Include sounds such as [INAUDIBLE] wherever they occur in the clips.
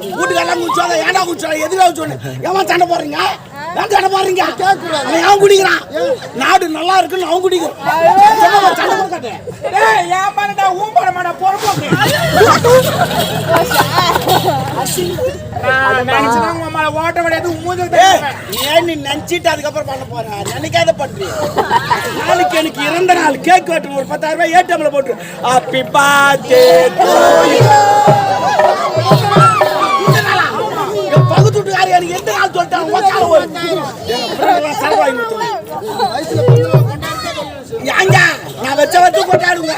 வீட்டுக்கெல்லாம் குடிச்சோத ஏன்டா குடிச்சா எதுக்காக சொன்னேன் ஏன் சண்டை போடுறீங்க? ஏன் சண்டை போடுறீங்க? அவன் ஏன் குடிக்கிறான்? நாடு நல்லா இருக்குன்னு அவன் குடிக்கிறான் சண்டை போட ஏய் ஏன் பண்ணடா ஊம் பண்ண மாட்டா பொறுப்பு நினைச்சிட்டு அதுக்கப்புறம் பண்ண போற? நினைக்காத பண்றீ. நாளைக்கு எனக்கு இறந்த நாள் கேக் வெட்டணும் ஒரு பத்தாயிரம் ரூபாய் ஏடிஎம்ல போட்டு ஹாப்பி பர்த்டே நான் வச்ச வச்சு கொண்டாடுங்க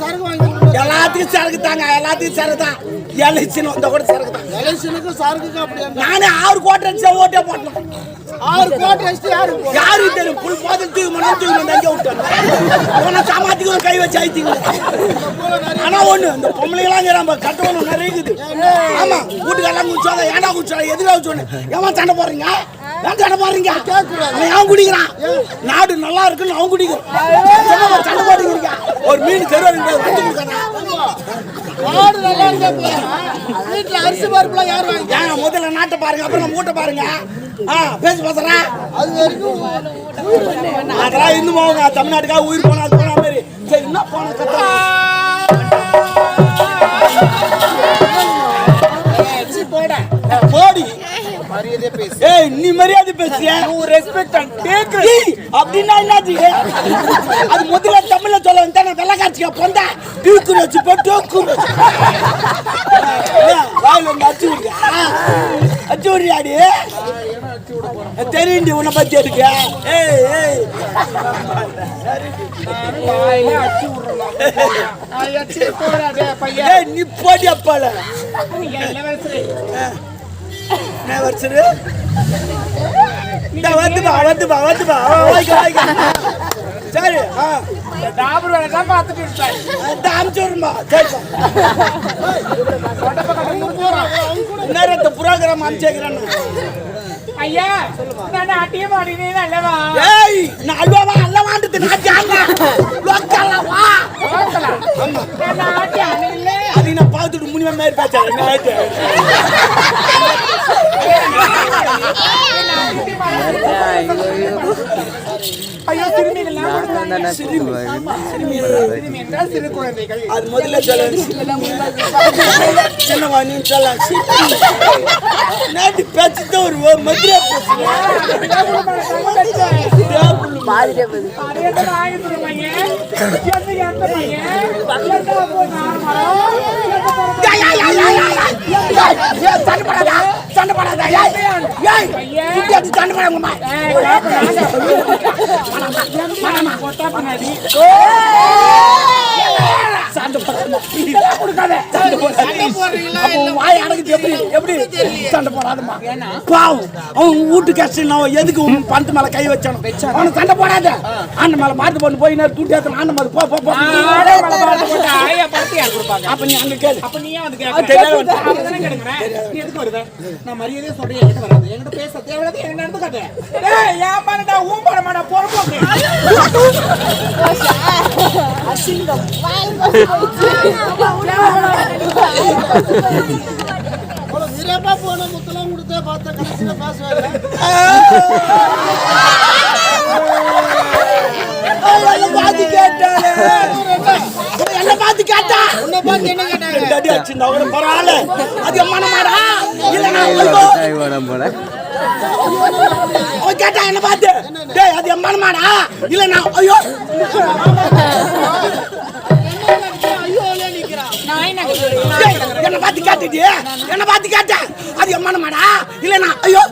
சரக்கு எல்லாத்துக்கும் சரக்கு தாங்க எல்லாத்துக்கும் சரக்கு தான் எலெக்ஷன் வந்த கூட சரக்கு தான் எலெக்ஷனுக்கும் சரக்குக்கும் அப்படி நானே ஆறு கோட்டை அடிச்சா ஓட்டே போட்டோம் ஆறு கோட்டை அடிச்சுட்டு யாரு யாரு தெரியும் புல் பாதம் தூக்கி மணம் தூக்கி வந்து அங்கே விட்டாங்க உன சாமாத்துக்கு ஒரு கை வச்சு ஆயிட்டீங்க ஆனா ஒண்ணு இந்த பொம்பளைங்களாம் நம்ம கட்டணும் நிறைய இருக்குது ஆமா வீட்டுக்கெல்லாம் குடிச்சோத ஏன்டா குடிச்சா எதுக்காக குடிச்சோன்னு ஏன் சண்டை போடுறீங்க? சண்டை போடுறீங்க அவன் குடிக்கிறான்? நாடு நல்லா இருக்குன்னு அவன் குடிக்கிறான். சண்டை போடுறீங்க ஒரு மீன் விட்டு. வீட்டுல அரிசி பருப்புலாம் யார் வாங்கி முதல்ல நாட்டை பாருங்க அப்புறம் மூட்டை பாருங்க. ஆ பேசி பேசுறேன் அது வரைக்கும் அதெல்லாம் இருந்து போவாங்க தமிழ்நாட்டுக்காக உயிர் போனா அது போன மாதிரி. சரி என்ன போன கத்தா மரியாதையா பேசு. ஏய் நீ மரியாதை பேசுறியா? ரெஸ்பெக்ட் அண்ட் டேக் ஏய், அப்படின்னா என்னது அது முதல்ல தமிழ்ல சொல்ல வந்தா வெள்ளக்காட்சியா பொந்தா. டீக்குன்னு வச்சு போ டோக்குன்னு வச்சு வாயில் வந்து அச்சு விடுங்க அச்சு விடுறியாடி தெரியுண்டி உன்னை பத்தி எடுக்க ஏய் ஏய். நீ போடி அப்பால. என்ன வருஷரு இந்த வந்து பா வந்து பா வந்து பா வாய்க்க வாய்க்க சரி ஆ டாபர் வேலை தான் பார்த்துட்டு இருக்காரு. இந்த அனுப்பிச்சுடுமா சரிப்பா நேரத்தை புரோகிராம் அனுப்பிச்சேக்கிறேன் ஐயா நான் அட்டியம் ஆடினேன் அல்லவா ஏய் நான் அல்வாவா அல்லவான்றது நான் ஜாங்க. லோக்கல்ல வா. நான் ஆட்டி ஆடினே அது நான் பார்த்துட்டு மாதிரி பேசுறேன் என்ன ஆயிட்டு ஐயோ என்றால் சிறு குழந்தைகள் அது முதல்ல நீ நாட்டு பேச்சுதான் ஒரு மதுரை சண்டை போடாதா. ஏய் ஏய் குட்டி அடி சண்டை போடாங்கம்மா சண்டை போடாத கொடுக்காத சண்டை உன் வாய் அடக்குது எப்படி? எப்படி? சண்டை போடாதம்மா. பாவம். அவன் வீட்டு கஷ்டம் நான் எதுக்கு உன் பணத்து மேல கை வச்சானோ? அவனை சண்டை போடாத. ஆண்ட மேல மாட்டு பண்ணு போய் நேரம் தூட்டி ஏத்தணும் ஆண்ட மேல போ போ போ. அப்ப நீ அங்க கேளு. அப்ப வந்து எதுக்கு வருத? நான் மரியாதையா சொல்றேன், என்கிட்ட வராத. என்கிட்ட பேச தேவையில்லாத என்கிட்ட நடந்துக்காத. ஏய், ஏன் பண்ணடா, ஊம் பண்ண மாட்டா, பொறுப்பு உனக்கு. [LAUGHS] வீரப்பா போன முத்தெல்லாம் கொடுத்தே பார்த்தா கடைசியில பேசுவாரு என்ன பார்த்து என்ன பார்த்து கேட்டா உன்னை பார்த்து என்ன கேட்டாங்க பரவாயில்ல அது எம்மான மாடா இல்லைன்னா ஐயோ அவன் கேட்டா என்ன பார்த்து டேய் அது எம்மான மாடா ஐயோ ஐயோ என்ன பார்த்து கேட்டுட்டு என்ன பார்த்து கேட்டா? அது எம்மான மாடா இல்லைன்னா ஐயோ.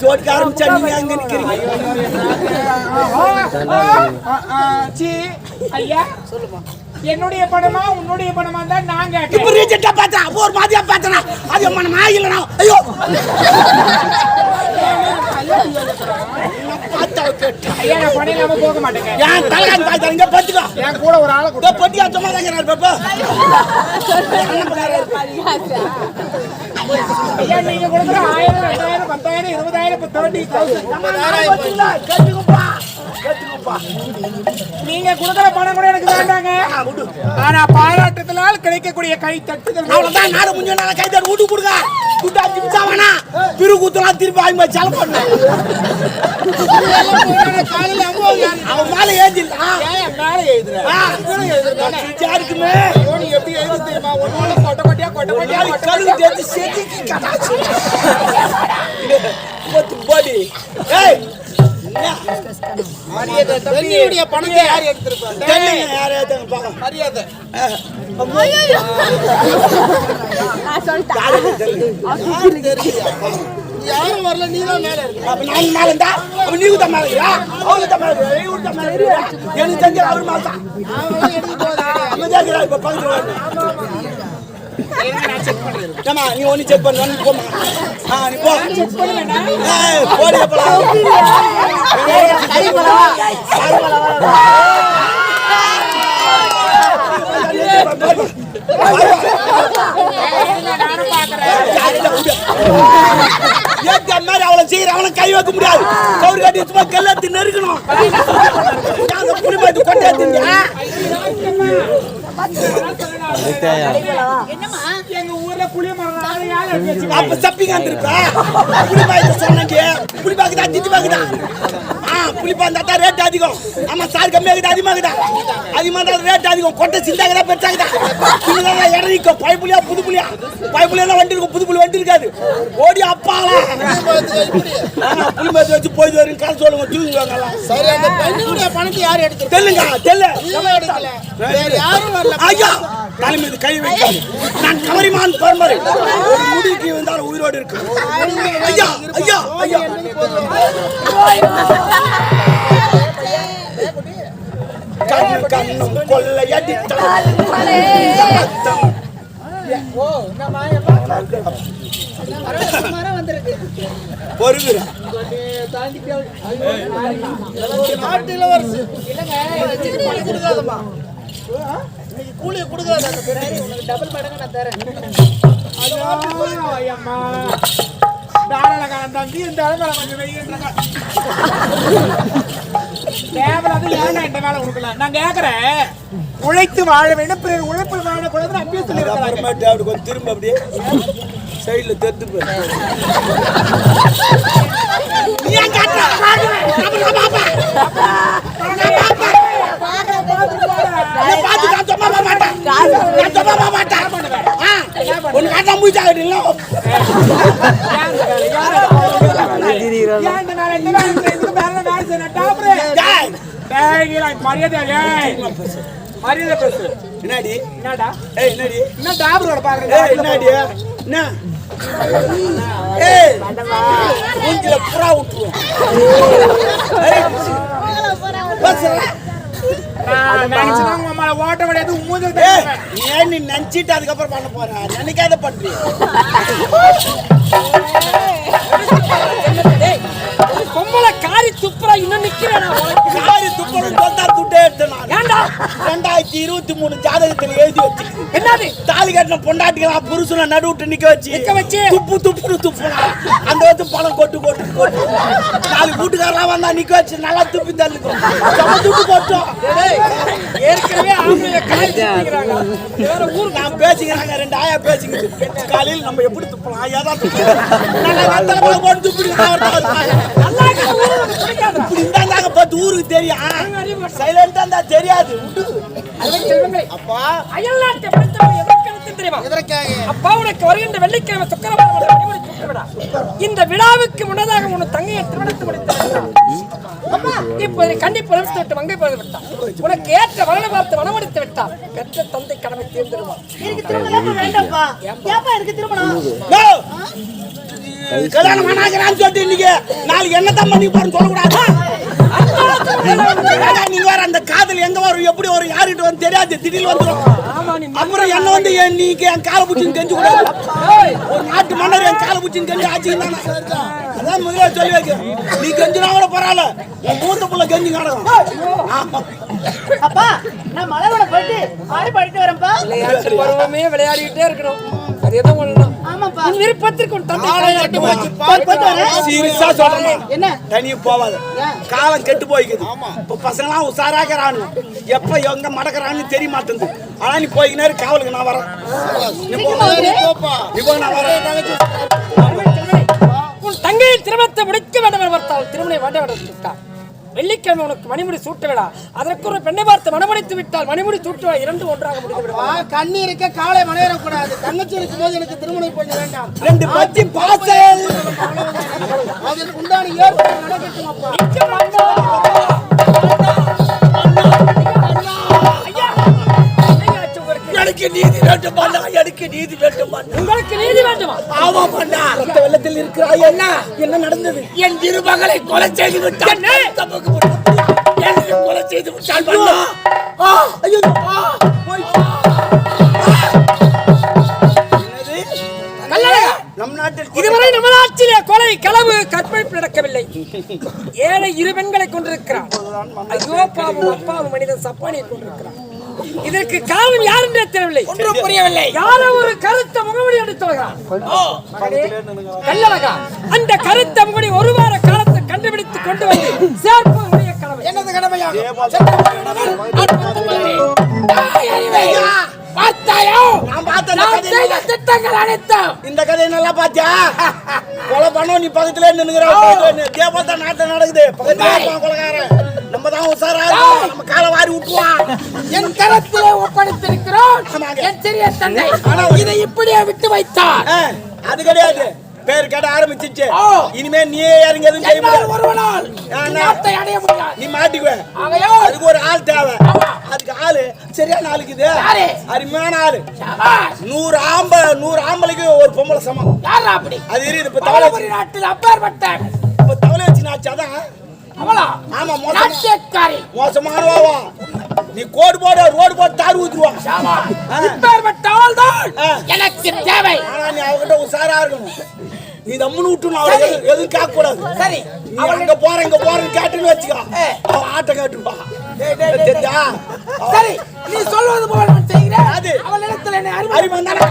ஜோடிக்க ஆரம்பிச்சா நீங்க அங்க நிக்கிறீங்க. ஐயா என்னுடைய பணமா உன்னுடைய பணமா தான் நான் இப்ப ரீஜெண்டா பார்த்தா ஒரு மாதிரியா பார்த்தனா? அது இல்லைன்னா ஐயோ பார்த்தா கேட்டா ஐயா நான் பணம் இல்லாம போக மாட்டேங்க. ஏன் தலைகாணி பத்துக்கோ என் கூட ஒரு ஆளை இதோ பொட்டியா சும்மா தாங்க பாப்பா ஐயா நீங்க கொடுக்குற ஆயிரம் ரெண்டாயிரம் பத்தாயிரம் இருபதாயிரம் இப்போ தேர்ட்டி தௌசண்ட் கேட்டுக்கப்பா கேட்டுக்கப்பா கொடுப்பா நீங்க கொடுக்குற பணம் கூட எனக்கு வேண்டாங்க. ஆனா பாராட்டத்தினால் கிடைக்கக்கூடிய கை தட்டுதல். அவ்வளவுதான். நாடு முடிஞ்ச நாள கை தட்டு வீட்டு கொடுங்க. துட்டு அஞ்சு நிமிஷம் வேணா. திரு குத்துலாம் திருப்பி வாங்கி போய் செலவு பண்ண. காலையில அவன் மேல ஏஞ்சிடலாம் மேல எழுதுற எப்படி எழுதி தெரியுமா ஒன்னோட கொட்டை கொட்டையா கொட்டை கொட்டையா கொட்டை கட்டாச்சு தேடி செதுக்கி போடி ஏய் மரியாதை பணத்தை யார் எடுத்திருப்பாங்க? யாரே தாங்க பாக்க மரியாதை. யாரும் வரல நீ தான் மேல இருக்க. அப்ப நான் மேல இருந்தா அப்ப நீ தான் மேல இருக்கா அவரு தான் மேல இருக்கா இவரு தான் மேல இருக்கா எனக்கு தெரிஞ்ச அவர் மேல தான் அவங்களாம் எடுத்து போதா அமைதியா இருக்கிறா இப்ப பக்கத்துல ஏம்மா, நீ ஒண்ணு செக் பண்ணு போமா ஆ நீ போ. ஏய், போடி நானும் பாக்குறேன் ஏத்த மாதிரி அவளை செய்யற அவனை கை வைக்க முடியாது. கவுரு கட்டி சும்மா கல்லத்து நெருக்கணும். அந்த புளிமாத்து எங்க ஊர்ல புளிய மரம் அப்ப சப்பிங்க சொன்னாங்க திட்டி பாக்குதா ஆ புளிப்பா இருந்தா ரேட் அதிகம் ஆமா சார் கம்மியாகுது அதிகமாகுதா அதிகமா இருந்தா ரேட் அதிகம். கொட்டை சிந்தாகுதா பெருசாகுதா? சின்னதா இறங்கிக்கும் பை புளியா புது புளியா பை புளியா வண்டி இருக்கும் புது புளி வண்டி இருக்காது. ஓடி அப்பாலா புளிமாத்து வச்சு போய் வரும் காசு சொல்லுங்க தூங்குவாங்க பணத்தை யார் எடுத்திருப்பாங்க தெல்லுங்க தெல்லு. யாரும் வரல. ஐயா தலை மீது கை வைக்காது நான் கவரிமான் பரம்பரை ஒரு முடிக்கு வந்தால் உயிரோடு இருக்கு. ஐயா ஐயா ஐயா. கண்ணு கண்ணும் கொள்ளையடித்தால் ரத்தம். கூலி கொடுக்காதம்மா இன்னைக்கு கூலியை கொடுக்காத அந்த ஐயம்மா தம்பி இந்த அளவுல கொஞ்சம் கேவலம் ஏன்னா இந்த வேலை கொடுக்கலாம் நான் கேக்குறேன். உழைத்து வாழ வேண்டும் பிறர் உழைப்பில் வாழக்கூடாதுன்னு அப்பயே சொல்லியிருக்கிறாங்க. அப்புறமேட்டு அப்படி கொஞ்சம் திரும்ப அப்படியே சைடுல தெத்து போய் என்னடி என்னடா? ஏய் என்னடி? என்ன டாப்ரோட பாக்குறீங்க என்னடி? என்ன? ஏய் மூஞ்சில புறா விட்டுருவோம் நினைச்சிட்டு அதுக்கப்புறம் பண்ண போற? நினைக்காத பண்றிய. பொம்பளை காரி துப்புறா இன்னும் நிக்கிறேன் காரி துப்பணும் தொந்தா துட்டே எடுத்தேன் ஏண்டா ரெண்டாயிரத்தி இருபத்தி மூணு ஜாதகத்துல எழுதி வச்சு என்னது? தாலி கட்டின பொண்டாட்டிக்கலாம் புருஷனை நடுவிட்டு நிக்க வச்சு நிக்க வச்சு? துப்பு துப்புன்னு துப்புனா. அந்த வந்து பணம் கொட்டு கொட்டு கொட்டு. நாலு வீட்டுக்காரலாம் வந்தா நிக்க வச்சு நல்லா துப்பி தள்ளுக்கும். செம துப்பு கொட்டும். ஏற்கனவே வேற ஊருக்கு நான் பேசிக்கிறாங்க ரெண்டு ஆயா பேசிக்கிது காலையில் நம்ம எப்படி துப்பலாம்? ஏதா துப்பலாம். நல்லா போட்டு துப்பிடுங்க நல்லா இருக்கிற ஊரு உனக்கு பிடிக்காதா? இப்படி இருந்தாங்க பார்த்து ஊருக்கு தெரியும் சைலண்டா இருந்தா தெரியாது. அப்பா. அயல்நாட்டை படித்தவன் எதற்கு அழைத்தேன் தெரியுமா? எதற்காக? அப்பா உனக்கு வருகின்ற வெள்ளிக்கிழமை சுக்கரவாரம். இந்த விழாவுக்கு முன்னதாக உன் தங்கையை திருமணத்து முடித்து. இப்போது கண்ணி புலர்த்து விட்டு மங்கை போது விட்டான் உனக்கு ஏற்ற வரனை பார்த்து வனமடித்து விட்டான் பெற்ற தந்தை கடமை தேர்ந்தெடுவான் யோ! கல்யாணம் பண்ணாங்கறான்னு சொல்லிட்டு இன்னைக்கு. நாளைக்கு என்னதான் பண்ணி போறேன்னு சொல்லக்கூடாது? நீங்க வேற அந்த காதல் எங்க வரும் எப்படி வரும் யாருகிட்ட வந்து தெரியாது. திடீர்னு வந்துடும் ஆமா நீ அப்புறம் என்ன வந்து என் நீங்க என் காலை பிடிச்சின்னு கெஞ்சு கூடாது ஒரு நாட்டு மன்னர் என் காலை பிடிச்சின்னு கெஞ்சு ஆச்சுன்னு அதான் முதல்ல சொல்லி வைக்க நீ கெஞ்சினா கூட பரவாயில்ல. உன் மூத்த புள்ள கெஞ்சு ஆமா. அப்பா நான் மலரோட போயிட்டு ஆடி பாடிட்டு வரேன்ப்பா. விளையாட்டு பருவமே விளையாடிக்கிட்டே இருக்கணும். அது எதுவும் ஒண்ணுதான் ஆ ஆமாப்பா. உன் விருப்பத்திற்கு உன் தந்தை காலம் கெட்டு போச்சு போய் போயிட்டு வரேன். சீரியஸா சொல்றேன் என்ன? தனியா போவாது. காலம் கெட்டு போய்க்குது. இப்ப பசங்களாம் உஷாராகிறானு எப்ப எங்க மடக்கிறான்னு தெரிய மாட்டேங்குது. ஆனா நீ போய்க்கினாரு காவலுக்கு நான் வரேன். நீ. நீ போ, நான் வரேன். உன் தங்கையை திருமணத்தை முடிக்க வேண்டும் என்று பார்த்தால் திருமணை வேண்ட வேண்டும் விட்டார் வெள்ளிக்கிழமை உனக்கு மணிமுடி சூட்ட விடா அதற்கு ஒரு பெண்ணை பார்த்து மணமடித்து விட்டால் மணிமுடி சூட்டு விழா இரண்டு ஒன்றாக முடிந்து விடும் வா, கண்ணி இருக்க காலை மனையறக்கூடாது தங்கச்சி இருக்கும்போது எனக்கு திருமணம் பண்ண வேண்டாம். ரெண்டு பத்தி பாசல் அதற்கு உண்டான ஏற்பாடு நடக்கட்டும் அப்பா. வேண்டும் பண்ணா எனக்கு நீதி வேண்டும்? பண்ணா உங்களுக்கு நீதி வேண்டுமா? ஆமா பண்ணா ரத்த வெள்ளத்தில் இருக்கிறாய்? என்ன என்ன நடந்தது? என் இரு மகளை கொலை செய்து விட்டான். என்ன? தப்புக்கு போட்டு. என்னை கொலை செய்து விட்டான் ஆ, ஐயோ, ஆ? கல்லழகா நம் நாட்டில் இதுவரை நம்ம நாட்டிலே கொலை களவு கற்பழிப்பு நடக்கவில்லை. ஏழை இரு பெண்களை கொண்டிருக்கிறான் ஐயோ பாவம் அப்பாவும் மனிதன் சப்பானியை கொண்டிருக்கிறான் இதற்கு காரணம் யார் என்றே தெரியவில்லை. ஒன்றும் புரியவில்லை. யாரோ ஒரு கருத்த முகமுடி எடுத்து வருகிறான் கல்லழகா அந்த கருத்த முகடி ஒரு வார காலத்தை கண்டுபிடித்து கொண்டு வந்து சேர்ப்பது கடமை. என்னது கடமையா? பார்த்தாயோ? நான் பார்த்த இந்த நான் செய்த திட்டங்கள் அனைத்தும். இந்த கதையை நல்லா பாத்தியா கொலை பண்ணோம் நீ பக்கத்துல நின்னுக்கிற தேவதா நாட்டுல நடக்குது. பக்கத்துல கொலைகாரன். நம்ம தான் உசாரா. நம்ம காலை வாரி விட்டுருவான் என் கரத்திலே ஒப்படைத்திருக்கிறோம். என் சிறிய தந்தை இதை இப்படியே விட்டு வைத்தார் அது கிடையாது. பேர் கேட்ட ஆரம்பிச்சிச்சு. இனிமே நீயே இறங்கி எதுவும் செய்ய முடியாது. நீ மாட்டிக்குவ. ஆகையால் அதுக்கு ஒரு ஆள் தேவை. அதுக்கு ஆளு சரியான ஆளுக்கு இது? அருமையான ஆளு. நூறு ஆம்ப நூறு ஆம்பளைக்கு ஒரு பொம்பளை சமம். அது இருக்குது இப்ப தவளை நாட்டில் அப்பேற்பட்ட இப்ப தவளை வச்சு நாச்சு அதான் அவளா? ஆமா மோசமானவாவா நீ கோடு போட ரோடு போட்டு தார் ஊத்துருவா. எனக்கு தேவை. ஆனா நீ அவகிட்ட உசாரா இருக்கணும். நீ தம்முன்னு விட்டுணும் அவளை எதுவும் கேட்க கூடாது சரி. அவள் இங்க போறேன் இங்க போறேன்னு கேட்டுன்னு வச்சுக்கோ. அவ ஆட்டம் காட்டுப்பா தெரிஞ்சா? சரி நீ சொல்வது போல செய்கிறேன். அது. அவள் இடத்துல என்ன அறிவு அறிவு வந்தானே?